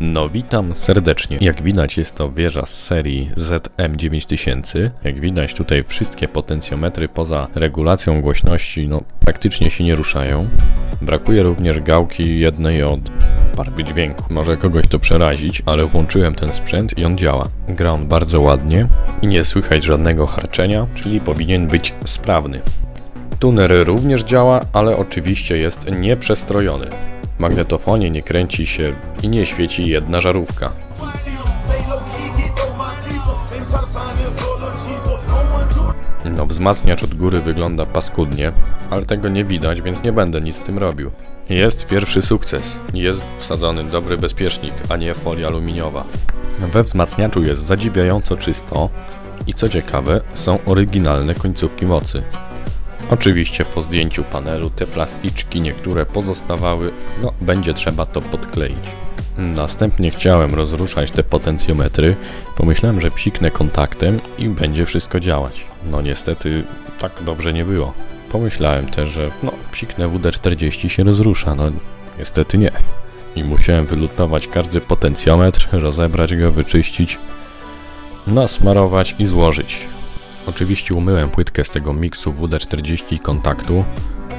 No witam serdecznie. Jak widać jest to wieża z serii ZM9000. Jak widać tutaj wszystkie potencjometry poza regulacją głośności no praktycznie się nie ruszają. Brakuje również gałki jednej od barwy dźwięku. Może kogoś to przerazić, ale włączyłem ten sprzęt i on działa. Gra on bardzo ładnie i nie słychać żadnego harczenia, czyli powinien być sprawny. Tuner również działa, ale oczywiście jest nieprzestrojony. Magnetofonie nie kręci się i nie świeci jedna żarówka. No, wzmacniacz od góry wygląda paskudnie, ale tego nie widać, więc nie będę nic z tym robił. Jest pierwszy sukces. Jest wsadzony dobry bezpiecznik, a nie folia aluminiowa. We wzmacniaczu jest zadziwiająco czysto i co ciekawe, są oryginalne końcówki mocy. Oczywiście po zdjęciu panelu te plasticzki niektóre pozostawały, no będzie trzeba to podkleić. Następnie chciałem rozruszać te potencjometry, pomyślałem, że psiknę kontaktem i będzie wszystko działać. No niestety tak dobrze nie było. Pomyślałem też, że no psiknę WD-40 się rozrusza, no niestety nie. I musiałem wylutować każdy potencjometr, rozebrać go, wyczyścić, nasmarować i złożyć. Oczywiście umyłem płytkę z tego miksu WD-40 i kontaktu,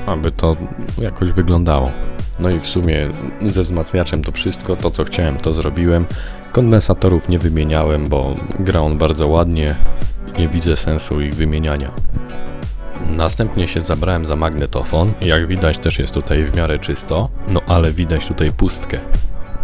aby to jakoś wyglądało. No i w sumie ze wzmacniaczem to wszystko, to co chciałem to zrobiłem. Kondensatorów nie wymieniałem, bo gra on bardzo ładnie i nie widzę sensu ich wymieniania. Następnie się zabrałem za magnetofon. Jak widać też jest tutaj w miarę czysto, no ale widać tutaj pustkę.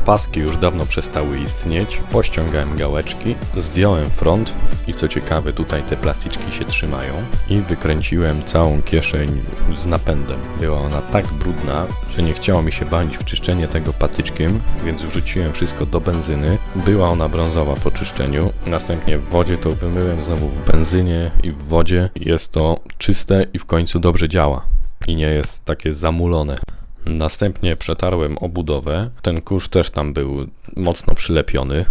Paski już dawno przestały istnieć, pościągałem gałeczki, zdjąłem front i co ciekawe tutaj te plasticzki się trzymają i wykręciłem całą kieszeń z napędem. Była ona tak brudna, że nie chciało mi się bawić w czyszczenie tego patyczkiem, więc wrzuciłem wszystko do benzyny. Była ona brązowa po czyszczeniu, następnie w wodzie to wymyłem znowu w benzynie i w wodzie. Jest to czyste i w końcu dobrze działa i nie jest takie zamulone. Następnie przetarłem obudowę. Ten kurz też tam był mocno przylepiony.